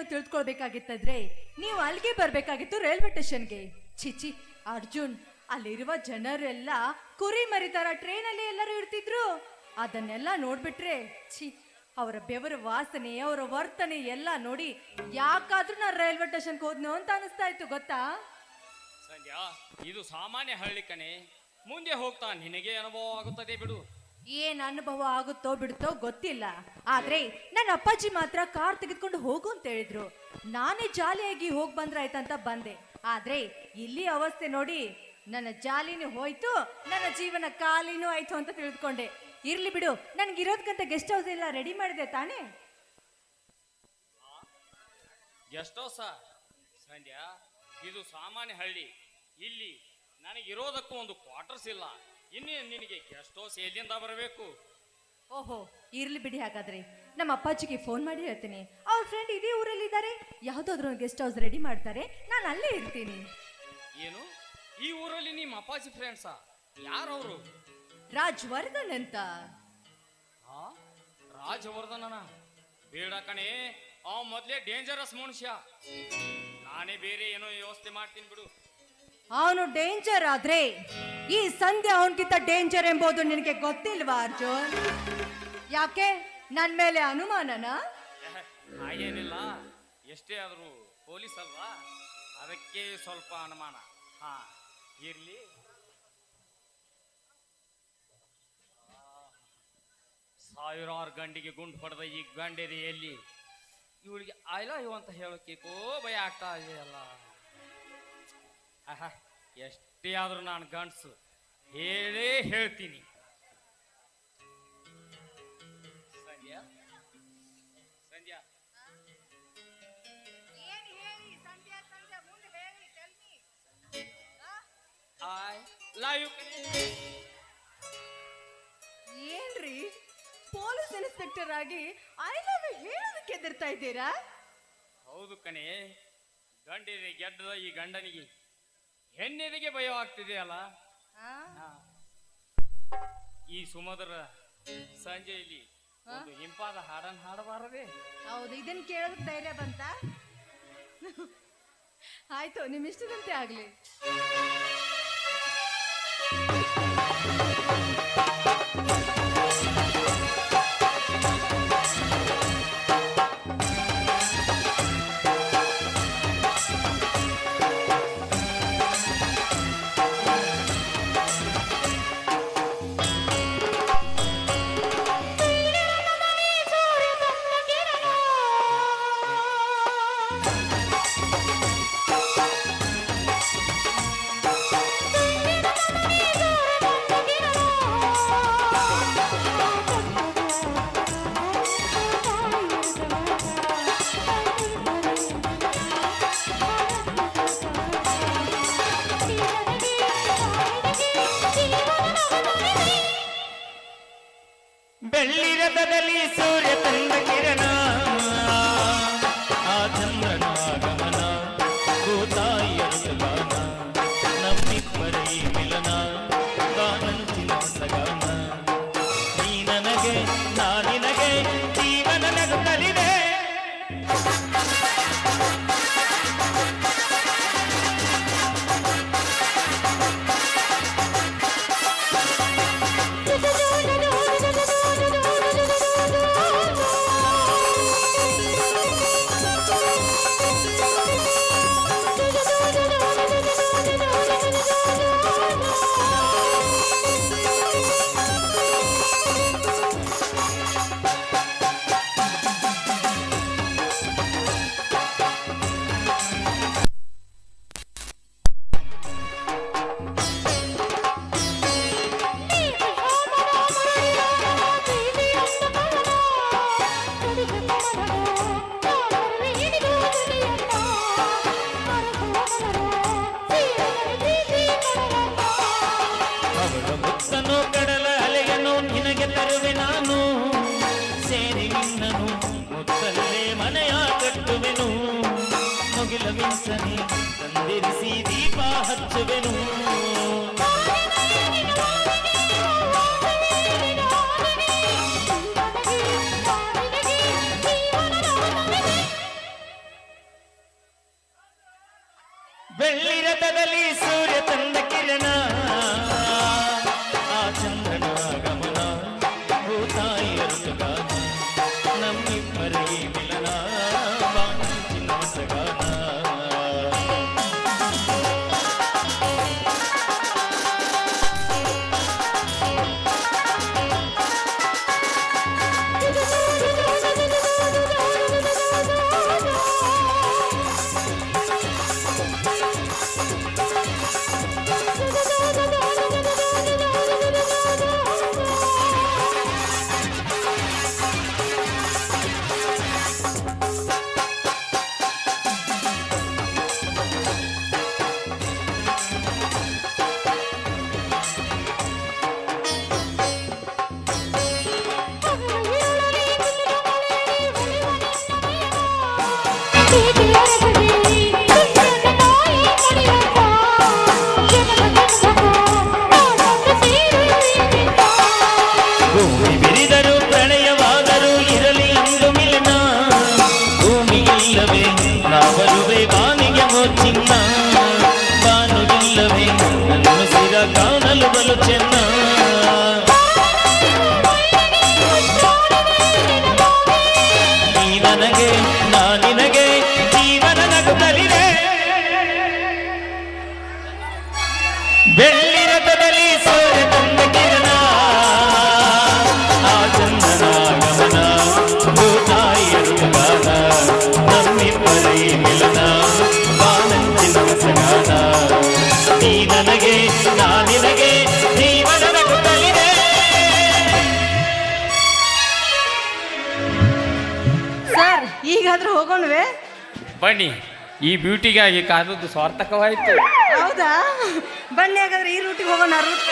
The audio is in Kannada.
ಏನು ತಿಳ್ಕೊಳ್ಬೇಕಾಗಿತ್ತಂದ್ರೆ ನೀವು ಅಲ್ಲಿಗೆ ಬರ್ಬೇಕಾಗಿತ್ತು ರೈಲ್ವೆ ಸ್ಟೇಷನ್ಗೆ ಚಿಚಿ ಅರ್ಜುನ್, ಅಲ್ಲಿರುವ ಜನರೆಲ್ಲ ಕುರಿ ಟ್ರೈನ್ ಟ್ರೈನಲ್ಲಿ ಎಲ್ಲರೂ ಇರ್ತಿದ್ರು. ಅದನ್ನೆಲ್ಲ ನೋಡ್ಬಿಟ್ರೆ, ಛಿ, ಅವರ ಬೆವರ ವಾಸನೆ, ಅವರ ವರ್ತನೆ ಎಲ್ಲ ನೋಡಿ ಯಾಕಾದ್ರೂ ನಾನು ರೈಲ್ವೆ ಸ್ಟೇಷನ್ಗೆ ಹೋದ್ನೋ ಅಂತ ಅನಿಸ್ತಾ ಇತ್ತು, ಗೊತ್ತಾ? ಸಂಧ್ಯಾ, ಇದು ಸಾಮಾನ್ಯ ಹಳ್ಳಿ ಕಣೆ. ಮುಂದೆ ಹೋಗ್ತಾ ನಿನಗೆ ಅನುಭವ ಆಗುತ್ತದೆ ಬಿಡು. ಏನ್ ಅನುಭವ ಆಗುತ್ತೋ ಬಿಡುತ್ತೋ ಗೊತ್ತಿಲ್ಲ. ಆದ್ರೆ ನನ್ನ ಅಪ್ಪಾಜಿ ಮಾತ್ರ ಕಾರ್ ತೆಗೆದುಕೊಂಡು ಹೋಗು ಅಂತ ಹೇಳಿದ್ರು. ನಾನೇ ಜಾಲಿಯಾಗಿ ಹೋಗ್ ಬಂದ್ರಾಯ್ತಂತ ಬಂದೆ. ಆದ್ರೆ ಇಲ್ಲಿ ಅವಸ್ಥೆ ನೋಡಿ ನನ್ನ ಜಾಲಿನ ಹೋಯ್ತು, ನನ್ನ ಜೀವನ ಖಾಲಿನೂ ಆಯ್ತು ಅಂತ ತಿಳಿದುಕೊಂಡೆ ಇರ್ಲಿ ಬಿಡು ನನ್ಗೆ ಇರೋದ್ಕಂತ ಗೆಸ್ಟ್ ಹೌಸ್ ಎಲ್ಲ ರೆಡಿ ಮಾಡಿದೆ ತಾನೇ? ಗೆಸ್ಟ್ ಹೌಸ? ಸಂಧ್ಯಾ, ಇದು ಸಾಮಾನ್ಯ ಹಳ್ಳಿ. ಇಲ್ಲಿ ನನಗಿರೋದಕ್ಕೂ ಒಂದು ಕ್ವಾರ್ಟರ್ಸ್ ಇಲ್ಲ. ಇನ್ನು ನಿನಗೆ ಹೌಸ್ ಎಲ್ಲಿಂದ ಬರಬೇಕು? ಓಹೋ ಇರ್ಲಿ ಬಿಡಿ ಹಾಗಾದ್ರೆ. ನಮ್ಮ ಅಪ್ಪಾಜಿಗೆ ಫೋನ್ ಮಾಡಿ ಹೇಳ್ತೀನಿ. ಅವ್ರ ಫ್ರೆಂಡ್ ಇದೇ ಊರಲ್ಲಿ ಇದ್ದಾರೆ ಯಾವ್ದಾದ್ರು ಒಂದು ಗೆಸ್ಟ್ ಹೌಸ್ ರೆಡಿ ಮಾಡ್ತಾರೆ. ನಾನು ಅಲ್ಲೇ ಇರ್ತೀನಿ. ಏನು? ಈ ಊರಲ್ಲಿ ನಿಮ್ಮ ಅಪ್ಪಾಜಿ ಫ್ರೆಂಡ್ಸಾ ಯಾರವರು? ರಾಜ್ವರ್ಧನ್ ಅಂತ. ಆ? ರಾಜವರ್ಧನನ? ಬೇಡ ಕಣೆ ಅವ ಮೊದ್ಲೇ ಡೇಂಜರಸ್ ಮನುಷ್ಯ. ನಾನೇ ಬೇರೆ ಏನೋ ವ್ಯವಸ್ಥೆ ಮಾಡ್ತೀನಿ ಬಿಡು. ಅವನು ಡೇಂಜರ್ ಆದ್ರೆ, ಈ ಸಂಧ್ಯಾ ಅವನಿಗಿಂತ ಡೇಂಜರ್ ಎಂಬುದು ನಿನಗೆ ಗೊತ್ತಿಲ್ವಾ, ಅರ್ಜುನ್? ಯಾಕೆ? ನನ್ ಮೇಲೆ ಅನುಮಾನನ? ಹಾಗೇನಿಲ್ಲ ಎಷ್ಟೇ ಆದರೂ ಪೊಲೀಸ್ ಅಲ್ವಾ? ಅದಕ್ಕೆ ಸ್ವಲ್ಪ ಅನುಮಾನ. ಹಾ, ಇರ್ಲಿ. ಸಾವಿರಾರು ಗಂಡಿಗೆ ಗುಂಡು ಪಡೆದ ಈ ಗಂಡೆದೆಯಲ್ಲಿ ಇವಳಿಗೆ ಐ ಯು ಅಂತ ಹೇಳೋಕ್ಕೇಕೋ ಭಯ ಆಗ್ತಾ ಇದೆಯಲ್ಲ. ಆಹಾ ಎಷ್ಟೇ ಆದರೂ ನಾನು ಗಂಡಸು ಹೇಳೇ ಹೇಳ್ತೀನಿ. Sandhya? Sandhya? I love you ಏನ್ರಿ? ಪೊಲೀಸ್ ಇನ್ಸ್ಪೆಕ್ಟರ್ ಆಗಿ ಐ ಲವ್ ಹೇಳೋದಕ್ಕೆ ಎದುರ್ತಾ ಇದ್ದೀರಾ? ಹೌದು ಕಣೆ ಗಂಡಿರಿ ಗೆಡ್ಡದ ಈ ಗಂಡನಿಗೆ ಹೆಣ್ಣೆದಿಗೆ ಭಯವಾಗ್ತಿದೆಯಲ್ಲ ಆ? ಹಾ. ಈ ಸುಮಧುರ ಸಂಜೆಯಲ್ಲಿ ಒಂದು ಹಿಂಪಾದ ಹಾಡನ್ನು ಹಾಡಬಾರದೆ? ಹೌದು ಇದನ್ನ ಕೇಳೋದಕ್ಕೆ ಧೈರ್ಯ ಬಂತ? ಆಯ್ತು ನಿಮ್ ಇಷ್ಟದಂತೆ ಆಗ್ಲಿ. ಬೆಳ್ಳಿರಥದಲ್ಲಿ ಸೂರ್ಯ ತಂದ ಸೇರಿ ನಿನ್ನನು ಮುತ್ತಲ್ಲೇ ಮನೆಯ ಕಟ್ಟುವೆನು ಮುಗಿಲ ನಿನಗೆ ಬ್ಯೂಟಿಗಾದ್ರೂ ಹೋಗೋಣವೇ? ಬನ್ನಿ ಈ ಬ್ಯೂಟಿಗಾಗಿ ಕಾದದ್ದು ಸ್ವಾರ್ಥಕವಾಯಿತು ಹೌದಾ? ಬನ್ನಿ ಹಾಗಾದ್ರೆ ಈ ರೂಟಿಗೆ ಹೋಗೋಣ ರೂಟ್